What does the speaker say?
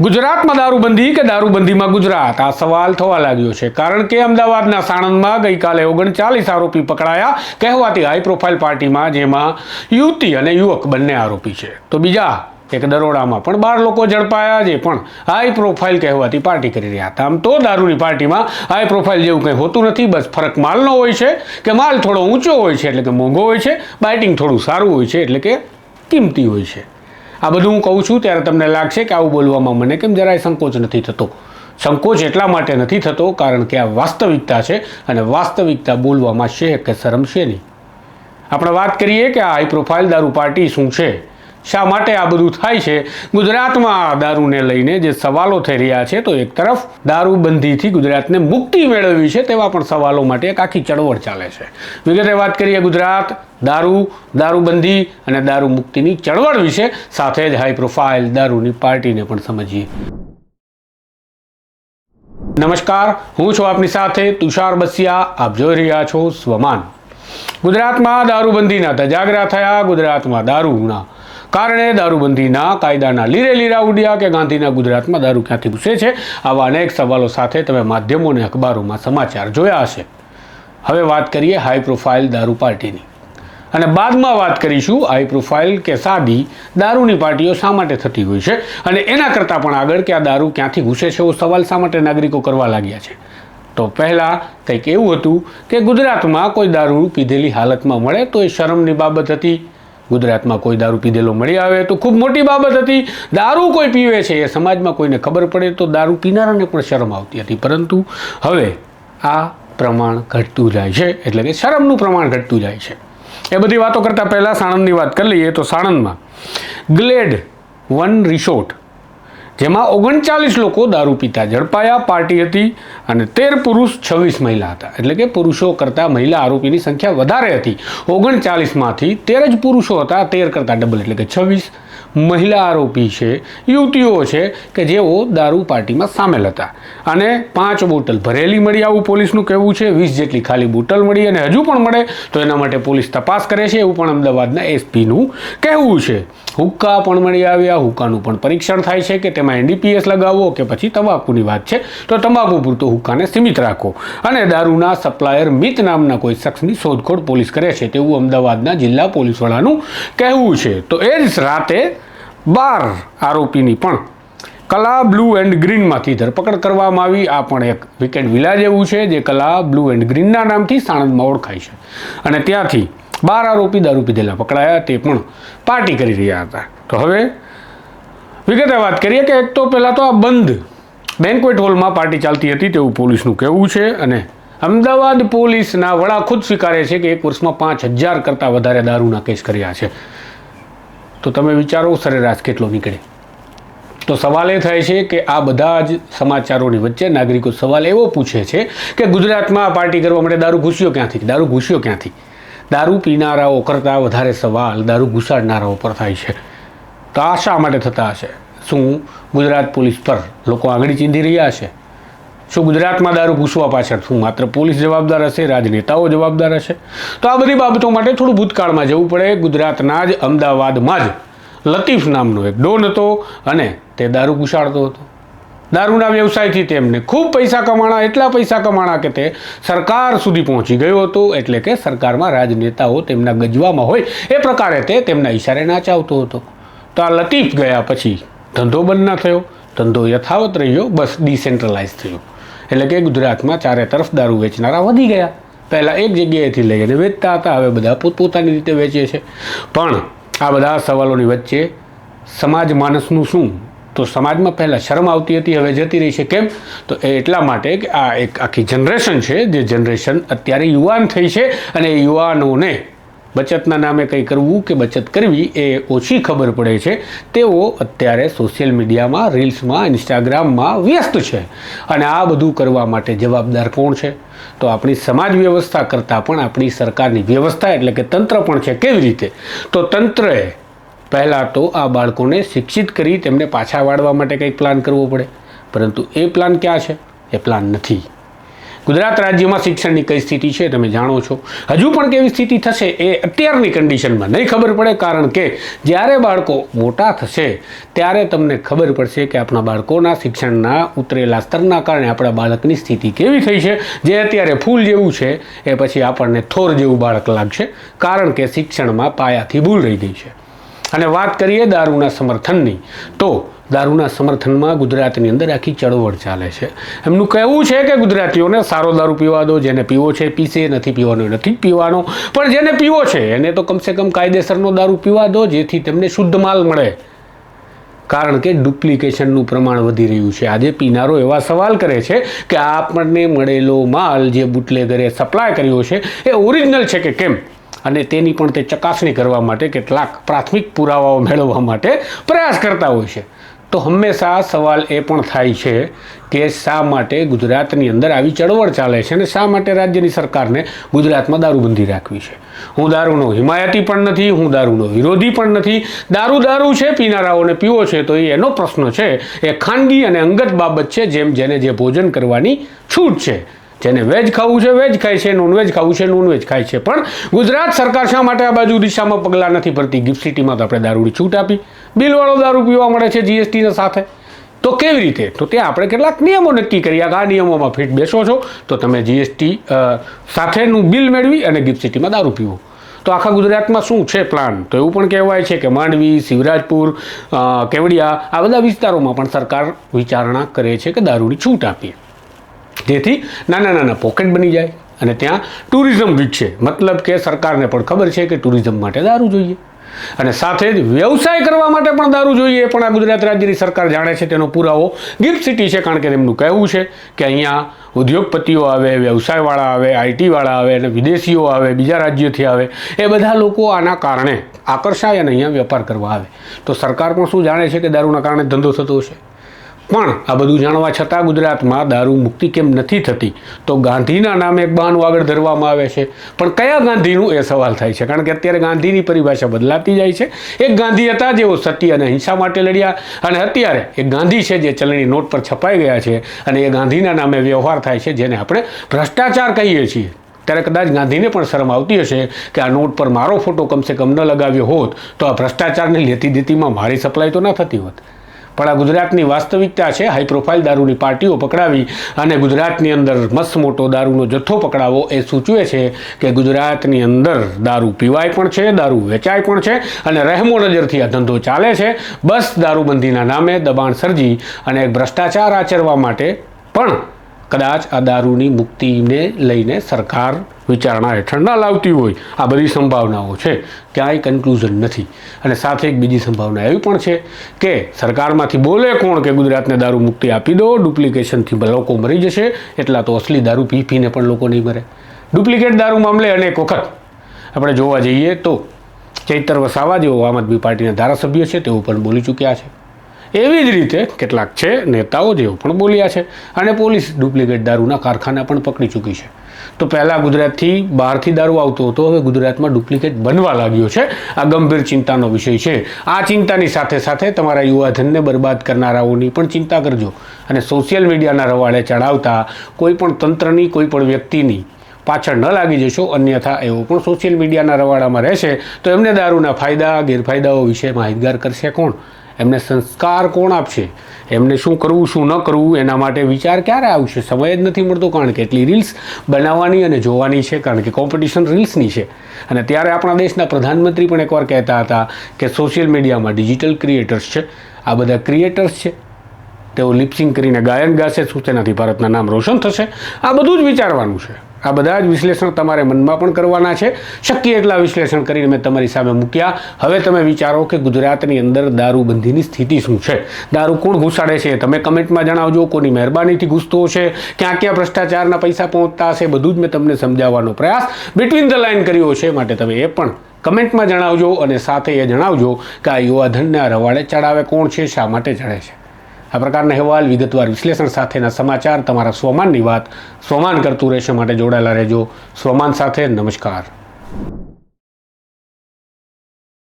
ગુજરાતમાં દારૂબંધી કે દારૂબંધીમાં ગુજરાત? આ સવાલ થવા લાગ્યો છે. કારણ કે અમદાવાદના સાણંદમાં ગઈકાલે ઓગણચાલીસ આરોપી પકડાયા. કહેવાતી હાઈ પ્રોફાઇલ પાર્ટીમાં જેમાં યુવતી અને યુવક બંને આરોપી છે. તો બીજા એક દરોડામાં પણ બાર લોકો ઝડપાયા જે પણ હાઈ પ્રોફાઇલ કહેવાતી પાર્ટી કરી રહ્યા હતા. આમ તો દારૂની પાર્ટીમાં હાઈ પ્રોફાઇલ જેવું કંઈ હોતું નથી. બસ ફરક માલનો હોય છે કે માલ થોડો ઊંચો હોય છે, એટલે કે મોંઘો હોય છે. બાઇટિંગ થોડું સારું હોય છે, એટલે કે કિંમતી હોય છે. આ બધું હું કહું છું ત્યારે તમને લાગશે કે આવું બોલવામાં મને કેમ જરાય સંકોચ નથી થતો. સંકોચ એટલા માટે નથી થતો કારણ કે આ વાસ્તવિકતા છે અને વાસ્તવિકતા બોલવામાં છે કે શરમ છે નહીં આપણે વાત કરીએ કે આ હાઈ પ્રોફાઇલ દારૂ પાર્ટી શું છે? શા માટે આ બધું થાય છે? ગુજરાતમાં આ દારૂને લઈને જે સવાલો થઈ રહ્યા છે, તો એક તરફ દારૂબંધીથી ગુજરાતને મુક્તિ મેળવવી છે તેવા પણ સવાલો માટે એક આખી ચળવળ ચાલે છે. વિગતે વાત કરીએ ગુજરાત, દારૂ, દારૂબંધી અને દારૂ મુક્તિની ચળવળ વિશે, સાથે જ હાઈ પ્રોફાઇલ દારૂની પાર્ટીને પણ સમજીએ. નમસ્કાર, હું છું આપની સાથે તુષાર બસિયા, આપ જોઈ રહ્યા છો સ્વમાન. ગુજરાતમાં દારૂબંધીના ધજાગરા થયા, ગુજરાતમાં દારૂના કારણે દારૂબંધીના કાયદાના લીરે લીરા ઉડ્યા કે ગાંધીના ગુજરાતમાં દારૂ ક્યાંથી ઘૂસે છે? આવા અનેક સવાલો સાથે તમે માધ્યમો અને અખબારોમાં સમાચાર જોયા હશે. હવે વાત કરીએ હાઈ પ્રોફાઇલ દારૂ પાર્ટીની. અને બાદમાં વાત કરીશું હાઈ પ્રોફાઇલ કે સાદી દારૂની પાર્ટીઓ શા માટે થતી હોય છે? અને એના કરતાં પણ આગળ કે આ દારૂ ક્યાંથી ઘૂસે છે એવો સવાલ શા માટે નાગરિકો કરવા લાગ્યા છે? તો પહેલાં કંઈક એવું હતું કે ગુજરાતમાં કોઈ દારૂ પીધેલી હાલતમાં મળે તો એ શરમની બાબત હતી. ગુજરાતમાં કોઈ દારૂ પીધેલો મળી આવે તો ખૂબ મોટી બાબત હતી. દારૂ કોઈ પીવે છે એ સમાજમાં કોઈને ખબર પડે તો દારૂ પીનારાને પણ શરમ આવતી હતી. પરંતુ હવે આ પ્રમાણ ઘટતું જાય છે, એટલે કે શરમનું પ્રમાણ ઘટતું જાય છે. એ બધી વાતો કરતાં પહેલાં સાણંદની વાત કરી લઈએ તો સાણંદમાં ગ્લેડ વન રિસોર્ટ જેમાં ઓગણચાલીસ લોકો દારૂ પીતા. ઝડપાયા, પાર્ટી હતી અને તેર પુરુષ છવ્વીસ મહિલા હતા. એટલે કે પુરુષો કરતાં મહિલા આરોપીની સંખ્યા વધારે હતી. ઓગણચાલીસમાંથી તેર જ પુરુષો હતા, તેર કરતાં ડબલ, એટલે કે છવ્વીસ. મહિલા આરોપી છે, યુવતીઓ છે કે જેઓ દારૂ પાર્ટીમાં સામેલ હતા. અને પાંચ બોટલ ભરેલી મળી આવું પોલીસનું કહેવું છે, વીસ જેટલી ખાલી બોટલ મળી અને હજુ પણ મળે, તો એના માટે પોલીસ તપાસ કરે છે, એવું પણ અમદાવાદના એસપીનું કહેવું છે. હુક્કા પણ મળી આવ્યા, હુક્કાનું પણ પરીક્ષણ થાય છે કે તેમાં એનડીપીએસ લગાવો કે પછી તમાકુની વાત છે, તો તમાકુ પૂરતો હુક્કાને સીમિત રાખો. અને દારૂના સપ્લાયર મિત નામના કોઈ શખ્સની શોધખોળ પોલીસ કરે છે, તેવું અમદાવાદના જિલ્લા પોલીસ વડાનું કહેવું છે. તો એ જ રાતે બાર આરોપીની પણ કલા બ્લુ એન્ડ ગ્રીનમાંથી ધરપકડ કરવામાં આવી. આ પણ એક વીકેન્ડ વિલા જેવું છે જે કલા બ્લુ એન્ડ ગ્રીનના નામથી સાણંદમાં ઓળખાય છે. અને ત્યાંથી બાર આરોપી દારૂ પીધેલા પકડાયા તે પણ પાર્ટી કરી રહ્યા હતા. તો હવે વિગતે વાત કરીએ કે એક તો પહેલાં તો આ બંધ બેન્કવેટ હોલમાં પાર્ટી ચાલતી હતી તેવું પોલીસનું કહેવું છે અને અમદાવાદ પોલીસના વડા ખુદ સ્વીકારે છે કે એક વર્ષમાં પાંચ હજાર કરતાં વધારે દારૂના કેસ કર્યા છે. તો તમે વિચારો સરેરાશ કેટલો નીકળે. તો સવાલ એ થાય છે કે આ બધા જ સમાચારોની વચ્ચે નાગરિકો સવાલ એવો પૂછે છે કે ગુજરાતમાં પાર્ટી કરવા માટે દારૂ ઘૂસ્યો ક્યાંથી? દારૂ ઘૂસ્યો ક્યાંથી? દારૂ પીનારાઓ કરતાં વધારે સવાલ દારૂ ઘુસાડનારાઓ પર થાય છે. તો આ શા માટે થતા હશે? શું ગુજરાત પોલીસ પર લોકો આંગળી ચીંધી રહ્યા છે? શું ગુજરાતમાં દારૂ ઘૂસવા પાછળ શું માત્ર પોલીસ જવાબદાર હશે, રાજનેતાઓ જવાબદાર હશે? તો આ બધી બાબતો માટે થોડું ભૂતકાળમાં જવું પડે. ગુજરાતના જ અમદાવાદમાં જ લતીફ નામનો એક ડોન હતો અને તે દારૂ ઘુસાડતો હતો. દારૂના વ્યવસાયથી તેમને ખૂબ પૈસા કમાણા, એટલા પૈસા કમાણા કે તે સરકાર સુધી પહોંચી ગયો હતો. એટલે કે સરકારમાં રાજનેતાઓ તેમના ગજવામાં હોય એ પ્રકારે તે તેમના ઈશારે નાચાવતો હતો. તો આ લતીફ ગયા પછી ધંધો બંધ ના થયો. ધંધો યથાવત રહ્યો. બસ ડિસેન્ટ્રલાઇઝ થયો. એટલે કે ગુજરાતમાં ચારે તરફ દારૂ વેચનારા વધી ગયા. પહેલાં એક જગ્યાએથી લઈને વેચતા હતા, હવે બધા પોતપોતાની રીતે વેચે છે. પણ આ બધા સવાલોની વચ્ચે સમાજ માણસનું શું? તો સમાજમાં પહેલાં શરમ આવતી હતી, હવે જતી રહી છે. કેમ? તો એ એટલા માટે કે આ એક આખી જનરેશન છે, જે જનરેશન અત્યારે યુવાન થઈ છે અને યુવાનોને બચતના નામે કંઈ કરવું કે બચત કરવી એ ઓછી ખબર પડે છે. તેઓ અત્યારે સોશિયલ મીડિયામાં રીલ્સમાં ઇન્સ્ટાગ્રામમાં વ્યસ્ત છે. અને આ બધું કરવા માટે જવાબદાર કોણ છે? તો આપણી સમાજ વ્યવસ્થા કરતાં પણ આપણી સરકારની વ્યવસ્થા એટલે કે તંત્ર પણ છે કેવી રીતે? તો તંત્રએ પહેલાં તો આ બાળકોને શિક્ષિત કરી તેમને પાછા વાળવા માટે કંઈક પ્લાન કરવો પડે. પરંતુ એ પ્લાન ક્યાં છે? એ પ્લાન નથી. ગુજરાત રાજ્યમાં શિક્ષણની કઈ સ્થિતિ છે તમે જાણો છો. હજુ પણ કેવી સ્થિતિ થશે એ અત્યારની કન્ડિશનમાં નહીં ખબર પડે, કારણ કે જ્યારે બાળકો મોટા થશે ત્યારે તમને ખબર પડશે કે આપણા બાળકોના શિક્ષણના ઉતરેલા સ્તરના કારણે આપણા બાળકની સ્થિતિ કેવી થઈ છે. જે અત્યારે ફૂલ જેવું છે એ પછી આપણને થોર જેવું બાળક લાગશે, કારણ કે શિક્ષણમાં પાયાથી ભૂલ રહી ગઈ છે. અને વાત કરીએ દારૂના સમર્થનની, તો દારૂના સમર્થનમાં ગુજરાતની અંદર આખી ચળવળ ચાલે છે. એમનું કહેવું છે કે ગુજરાતીઓને સારો દારૂ પીવા દો, જેને પીવો છે પીશે, નથી પીવાનો નથી પીવાનો. પણ જેને પીવો છે, એને તો કમસે કમ કાયદેસરનો દારૂ પીવા દો, જેથી તેમને શુદ્ધ માલ મળે. કારણ કે ડુપ્લિકેશનનું પ્રમાણ વધી રહ્યું છે. આજે પીનારો એવા સવાલ કરે છે કે આપણને મળેલો માલ જે બુટલેગરે સપ્લાય કર્યો છે, એ ઓરિજિનલ છે કે કેમ? અને તેની પણ તે ચકાસણી કરવા માટે કેટલાક પ્રાથમિક પુરાવાઓ મેળવવા માટે પ્રયાસ કરતા હોય છે. તો હંમેશા સવાલ એ પણ થાય છે કે શા માટે ગુજરાતની અંદર આવી ચળવળ ચાલે છે અને શા માટે રાજ્યની સરકારને ગુજરાતમાં દારૂબંધી રાખવી છે? હું દારૂનો હિમાયતી પણ નથી, હું દારૂનો વિરોધી પણ નથી. દારૂ દારૂ છે, પીનારાઓને પીવો છે, તો એ એનો પ્રશ્ન છે. એ ખાનગી અને અંગત બાબત છે જેમ જેને જે ભોજન કરવાની છૂટ છે. જેને વેજ ખાવું છે, વેજ ખાય છે નોનવેજ ખાવું છે નોનવેજ ખાય છે. પણ ગુજરાત સરકાર શા માટે આ બાજુ દિશામાં પગલાં નથી ભરતી? ગિફ્ટ સિટીમાં તો આપણે દારૂની છૂટ આપી. બિલવાળો દારૂ પીવા મળે છે જીએસટીના સાથે. તો કેવી રીતે? તો ત્યાં આપણે કેટલાક નિયમો નક્કી કર્યા આ નિયમોમાં ફિટ બેસો છો, તો તમે જીએસટી સાથેનું બિલ મેળવી અને ગિફ્ટ સિટીમાં દારૂ પીવો. તો આખા ગુજરાતમાં શું છે પ્લાન તો એવું પણ કહેવાય છે કે માંડવી, શિવરાજપુર કેવડિયા આ બધા વિસ્તારોમાં પણ સરકાર વિચારણા કરે છે કે દારૂની છૂટ આપીએ. જેથી નાના નાના પોકેટ બની જાય અને ત્યાં ટુરિઝમ વિકસે મતલબ કે સરકારને પણ ખબર છે કે ટુરિઝમ માટે દારૂ જોઈએ. અને સાથે જ વ્યવસાય કરવા માટે પણ દારૂ જોઈએ. પણ આ ગુજરાત રાજ્યની સરકાર જાણે છે તેનો પુરાવો ગિફ્ટ સિટી છે કારણ કે તેમનું કહેવું છે કે અહીંયા ઉદ્યોગપતિઓ આવે, વ્યવસાયવાળા આવે, આઈટીવાળા આવે અને વિદેશીઓ આવે, બીજા રાજ્યોથી આવે. એ બધા લોકો આના કારણે આકર્ષાય અને અહીંયા વેપાર કરવા આવે. તો સરકાર પણ શું જાણે છે કે દારૂના કારણે ધંધો થતો હશે? પણ આ બધું જાણવા છતાં ગુજરાતમાં દારૂ મુક્તિ કેમ નથી થતી? તો ગાંધીના નામે એક બહાનું આગળ ધરવામાં આવે છે. પણ કયા ગાંધીનું? એ સવાલ થાય છે. કારણ કે અત્યારે ગાંધીની પરિભાષા બદલાતી જાય છે. એક ગાંધી હતા જેઓ સત્ય અને હિંસા માટે લડ્યા અને અત્યારે એક ગાંધી છે જે ચલણી નોટ પર છપાઈ ગયા છે અને એ ગાંધીના નામે વ્યવહાર થાય છે જેને આપણે ભ્રષ્ટાચાર કહીએ છીએ. ત્યારે કદાચ ગાંધીને પણ શરમ આવતી હશે કે આ નોટ પર મારો ફોટો કમસે કમ ન લગાવ્યો હોત તો આ ભ્રષ્ટાચારની લેતી દેતીમાં મારી સપ્લાય તો ન થતી હોત. પણ આ ગુજરાતની વાસ્તવિકતા છે હાઈ પ્રોફાઇલ દારૂની પાર્ટીઓ પકડાવી અને ગુજરાતની અંદર મસ્ત મોટો દારૂનો જથ્થો પકડાવો એ સૂચવે છે કે ગુજરાતની અંદર દારૂ પીવાય પણ છે, દારૂ વેચાય પણ છે અને રહેમો નજરથી આ ધંધો ચાલે છે. બસ દારૂબંધીના નામે દબાણ સર્જી અને ભ્રષ્ટાચાર આચરવા માટે પણ કદાચ આ દારૂની મુક્તિને લઈને સરકાર વિચારણા હેઠળ ના લાવતી હોય. આ બધી સંભાવનાઓ છે. ક્યાંય કન્ક્લુઝન નથી. અને સાથે એક બીજી સંભાવના એવી પણ છે કે સરકારમાંથી બોલે કોણ કે ગુજરાતને દારૂ મુક્તિ આપી દો ડુપ્લિકેશનથી લોકો મરી જશે, એટલા તો અસલી દારૂ પી પીને પણ લોકો નહીં મરે. ડુપ્લિકેટ દારૂ મામલે અનેક વખત આપણે જોવા જઈએ તો ચૈતર વસાવા જેઓ આમ આદમી પાર્ટીના ધારાસભ્ય છે, તેઓ પણ બોલી ચૂક્યા છે. એવી જ રીતે કેટલાક છે નેતાઓ જેઓ પણ બોલ્યા છે. અને પોલીસ ડુપ્લિકેટ દારૂના કારખાના પણ પકડી ચૂકી છે. તો પહેલાં ગુજરાતથી બહારથી દારૂ આવતો હતો, હવે ગુજરાતમાં ડુપ્લિકેટ બનવા લાગ્યો છે. આ ગંભીર ચિંતાનો વિષય છે. આ ચિંતાની સાથે સાથે તમારા યુવાધનને બરબાદ કરનારાઓની પણ ચિંતા કરજો. અને સોશિયલ મીડિયાના રવાડે ચડાવતા કોઈ પણ તંત્રની, કોઈ પણ વ્યક્તિની પાછળ ન લાગી જશો, અન્યથા એવો પણ સોશિયલ મીડિયાના રવાડામાં રહેશે. તો એમને દારૂના ફાયદા, ગેરફાયદાઓ વિશે માહિતગાર કરશે કોણ? એમને સંસ્કાર કોણ આપશે? એમને શું કરવું, શું ન કરવું, એના માટે વિચાર ક્યારે આવશે? સમય જ નથી મળતો કારણ કે એટલી રીલ્સ બનાવવાની અને જોવાની છે કારણ કે કોમ્પિટિશન રીલ્સની છે. અને ત્યારે આપણા દેશના પ્રધાનમંત્રી પણ એકવાર કહેતા હતા કે સોશિયલ મીડિયામાં ડિજિટલ ક્રિએટર્સ છે. આ બધા ક્રિએટર્સ છે. તેઓ લિપસિંગ કરીને ગાયન ગાશે, શું તેનાથી ભારતના નામ રોશન થશે? આ બધું જ વિચારવાનું છે. આ બધા જ વિશ્લેષણ તમારે મનમાં પણ કરવાના છે. શક્ય એટલા વિશ્લેષણ કરીને મેં તમારી સામે મૂક્યા. હવે તમે વિચારો કે ગુજરાતની અંદર દારૂબંધીની સ્થિતિ શું છે? દારૂ કોણ ઘૂસાડે છે? તમે કમેન્ટમાં જણાવજો. કોની મહેરબાનીથી ઘૂસતો હશે? ક્યાં ક્યાં ભ્રષ્ટાચારના પૈસા પહોંચતા હશે? બધું જ મેં તમને સમજાવવાનો પ્રયાસ બિટવીન ધ લાઇન કર્યો છે. માટે તમે એ પણ કમેન્ટમાં જણાવજો અને સાથે એ જણાવજો કે આ યુવાધનને રવાડે ચડાવે કોણ છે? શા માટે ચડે છે? આ પ્રકારના અહેવાલ વિગતવાર વિશ્લેષણ સાથેના સમાચાર, તમારા સ્વમાનની વાત સ્વમાન કરતું રહેશે માટે જોડાયેલા રહેજો. સ્વમાન સાથે નમસ્કાર.